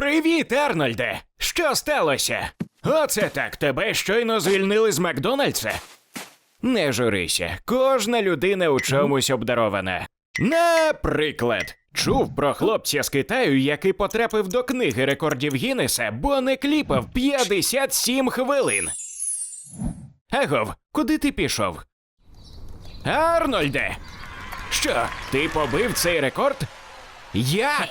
Привіт, Арнольде! Що сталося? Оце так, тебе щойно звільнили з Макдональдса? Не журися, кожна людина у чомусь обдарована. Наприклад, чув про хлопця з Китаю, який потрапив до книги рекордів Гіннеса, бо не кліпав 57 хвилин. Агов, куди ти пішов? Арнольде! Що, ти побив цей рекорд? Як?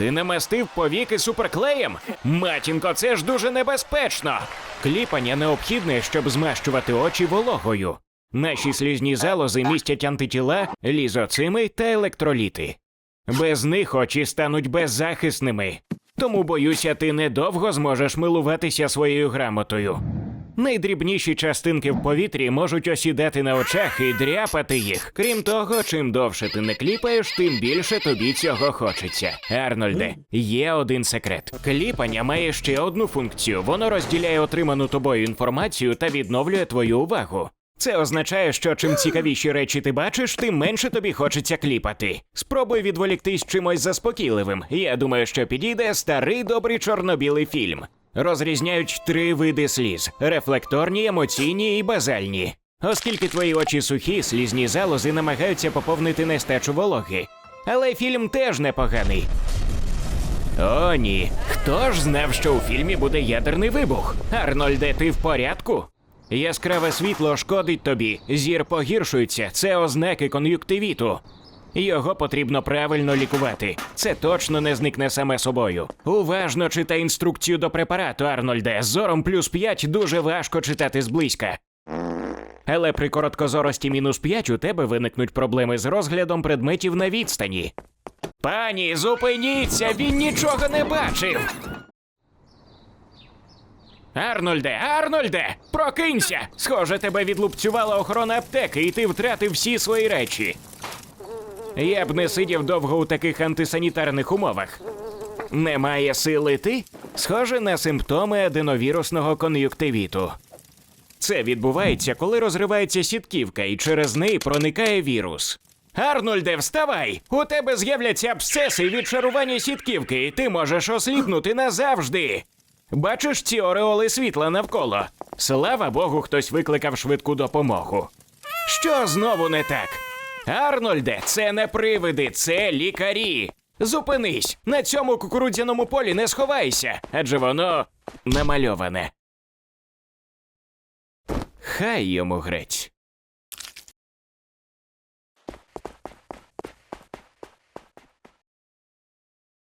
Ти намастив повіки суперклеєм? Матінко, це ж дуже небезпечно. Кліпання необхідне, щоб змащувати очі вологою. Наші слізні залози містять антитіла, лізоцими та електроліти. Без них очі стануть беззахисними. Тому боюся, ти недовго зможеш милуватися своєю грамотою. Найдрібніші частинки в повітрі можуть осідати на очах і дряпати їх. Крім того, чим довше ти не кліпаєш, тим більше тобі цього хочеться. Арнольде, є один секрет. Кліпання має ще одну функцію: воно розділяє отриману тобою інформацію та відновлює твою увагу. Це означає, що чим цікавіші речі ти бачиш, тим менше тобі хочеться кліпати. Спробуй відволіктись чимось заспокійливим. Я думаю, що підійде старий добрий чорно-білий фільм. Розрізняють три види сліз: рефлекторні, емоційні і базальні. Оскільки твої очі сухі, слізні залози намагаються поповнити нестачу вологи. Але фільм теж непоганий. О, ні. Хто ж знав, що у фільмі буде ядерний вибух? Арнольде, ти в порядку? Яскраве світло шкодить тобі, зір погіршується, це ознаки кон'юктивіту. Його потрібно правильно лікувати. Це точно не зникне саме собою. Уважно читай інструкцію до препарату, Арнольде. Зором плюс 5 дуже важко читати зблизька. Але при короткозорості мінус 5 у тебе виникнуть проблеми з розглядом предметів на відстані. Пані, зупиніться! Він нічого не бачив. Арнольде, Арнольде, прокинься! Схоже, тебе відлупцювала охорона аптеки, і ти втратив всі свої речі. Я б не сидів довго у таких антисанітарних умовах. Немає сили ти? Схоже на симптоми аденовірусного кон'юктивіту. Це відбувається, коли розривається сітківка, і через неї проникає вірус. Арнольде, вставай! У тебе з'являться абсцеси від шарування сітківки, і ти можеш осліпнути назавжди. Бачиш ці ореоли світла навколо? Слава Богу, хтось викликав швидку допомогу. Що знову не так? Арнольде, це не привиди, це лікарі. Зупинись! На цьому кукурудзяному полі не сховайся, адже воно намальоване. Хай йому грець.